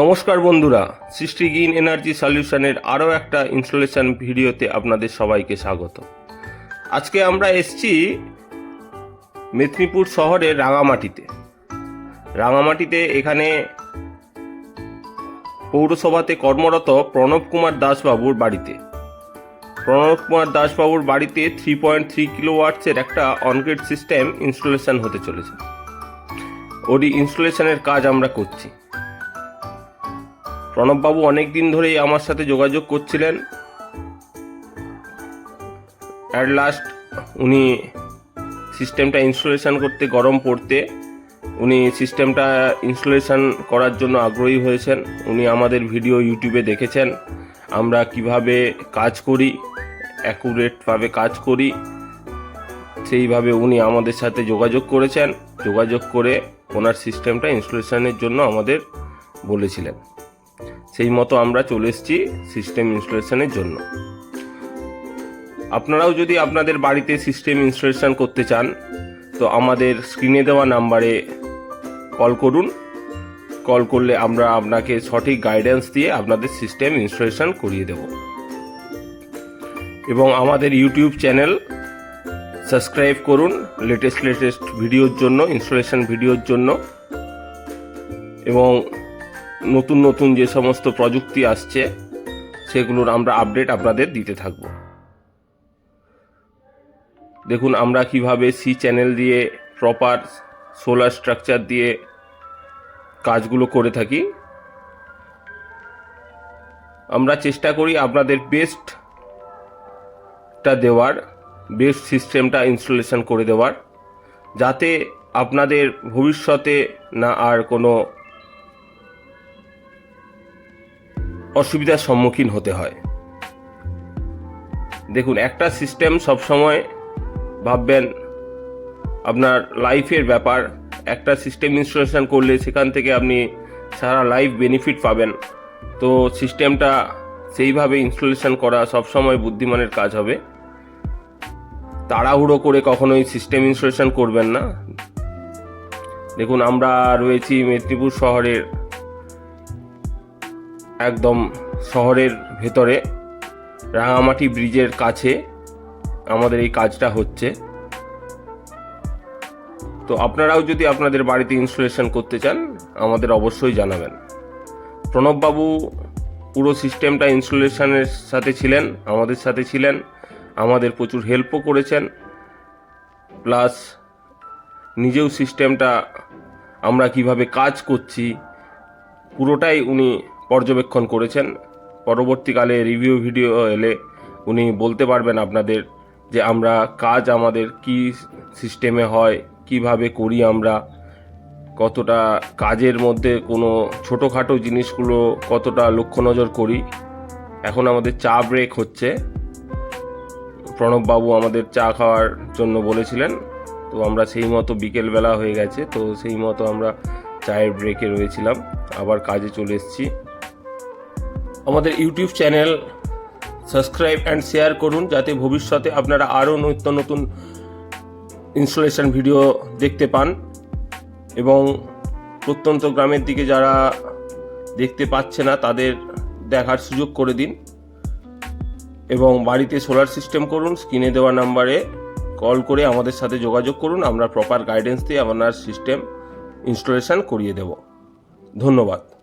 নমস্কার বন্ধুরা, সৃষ্টি গ্রিন এনার্জি সলিউশনের আরও একটা ইনস্টলেশন ভিডিওতে আপনাদের সবাইকে স্বাগত। আজকে আমরা এসছি মেদিনীপুর শহরের রাঙামাটিতে। রাঙামাটিতে এখানে পৌরসভাতে কর্মরত প্রণব কুমার দাসবাবুর বাড়িতে। প্রণব কুমার দাসবাবুর বাড়িতে থ্রি পয়েন্ট থ্রি কিলো ওয়াটসের একটা অনগ্রেড সিস্টেম ইনস্টলেশন হতে চলেছে। ওরই ইনস্টলেশনের কাজ আমরা করছি। প্রণববাবু অনেক দিন ধরেই আমার সাথে যোগাযোগ করছিলেন। অ্যাট লাস্ট উনি সিস্টেমটা ইনস্টলেশন করতে, গরম পড়তে, উনি সিস্টেমটা ইনস্টলেশন করার জন্য আগ্রহী হয়েছেন। উনি আমাদের ভিডিও ইউটিউবে দেখেছেন, আমরা কীভাবে কাজ করি অ্যাকুরেটভাবে কাজ করি, সেইভাবে উনি আমাদের সাথে যোগাযোগ করেছেন। যোগাযোগ করে ওনার সিস্টেমটা ইনস্টলেশনের জন্য আমাদের বলেছিলেন। সেই মতো আমরা চলে এসেছি সিস্টেম ইনস্টলেশনের জন্য। আপনারাও যদি আপনাদের বাড়িতে সিস্টেম ইনস্টলেশন করতে চান, তো আমাদের স্ক্রিনে দেওয়া নাম্বারে কল করুন। কল করলে আমরা আপনাকে সঠিক গাইডেন্স দিয়ে আপনাদের সিস্টেম ইনস্টলেশন করিয়ে দেব। এবং আমাদের ইউটিউব চ্যানেল সাবস্ক্রাইব করুন লেটেস্ট লেটেস্ট ভিডিওর জন্য ইনস্টলেশন ভিডিওর জন্য। এবং নতুন নতুন যে সমস্ত প্রযুক্তি আসছে, সেগুলোর আমরা আপডেট আপনাদের দিতে থাকব। দেখুন, আমরা কীভাবে সি চ্যানেল দিয়ে প্রপার সোলার স্ট্রাকচার দিয়ে কাজগুলো করে থাকি। আমরা চেষ্টা করি আপনাদের বেস্টটা দেওয়ার বেস্ট সিস্টেমটা ইনস্টলেশন করে দেওয়ার, যাতে আপনাদের ভবিষ্যতে না আর কোনো অসুবিধার সম্মুখীন হতে হয়। দেখুন, একটা সিস্টেম সবসময় ভাববেন, আপনার লাইফের ব্যাপার, একটা সিস্টেম ইনস্টলেশন করলে সেখান থেকে আপনি সারা লাইফ বেনিফিট পাবেন। তো সিস্টেমটা সেইভাবে ইনস্টলেশন করা সবসময় বুদ্ধিমানের কাজ হবে। তাড়াহুড়ো করে কখনোই সিস্টেম ইনস্টলেশন করবেন না। দেখুন, আমরা রয়েছি মেদিনীপুর শহরের একদম শহরের ভেতরে রাঙামাটি ব্রিজের কাছে আমাদের এই কাজটা হচ্ছে। তো আপনারাও যদি আপনাদের বাড়িতে ইনস্টলেশন করতে চান, আমাদের অবশ্যই জানাবেন। প্রণববাবু পুরো সিস্টেমটা ইনস্টলেশনের সাথে ছিলেন, আমাদের সাথে ছিলেন, আমাদের প্রচুর হেল্পও করেছেন। প্লাস নিজেও সিস্টেমটা আমরা কীভাবে কাজ করছি, পুরোটাই উনি পর্যবেক্ষণ করেছেন। পরবর্তীকালে রিভিউ ভিডিও এলে উনি বলতে পারবেন আপনাদের যে আমরা কাজ আমাদের কি সিস্টেমে হয়, কীভাবে করি আমরা, কতটা কাজের মধ্যে কোনো ছোটোখাটো জিনিসগুলো কতটা লক্ষ্য নজর করি। এখন আমাদের চা ব্রেক হচ্ছে। প্রণববাবু আমাদের চা খাওয়ার জন্য বলেছিলেন, তো আমরা সেই মতো বিকেলবেলা হয়ে গেছে, তো সেই মতো আমরা চায়ের ব্রেকে রয়েছিলাম। আবার কাজে চলে এসেছি। আমাদের YouTube channel subscribe and share করুন যাতে ভবিষ্যতে আপনারা আরও নিত্য নতুন ইনস্টলেশন ভিডিও দেখতে পান। এবং প্রত্যন্ত গ্রামের দিকে যারা দেখতে পাচ্ছে না, তাদের দেখার সুযোগ করে দিন। এবং বাড়িতে সোলার সিস্টেম করুন, স্ক্রিনে দেওয়া নাম্বারে কল করে আমাদের সাথে যোগাযোগ করুন। আমরা প্রপার গাইডেন্স দিয়ে আপনার সিস্টেম ইনস্টলেশন করিয়ে দেব। ধন্যবাদ।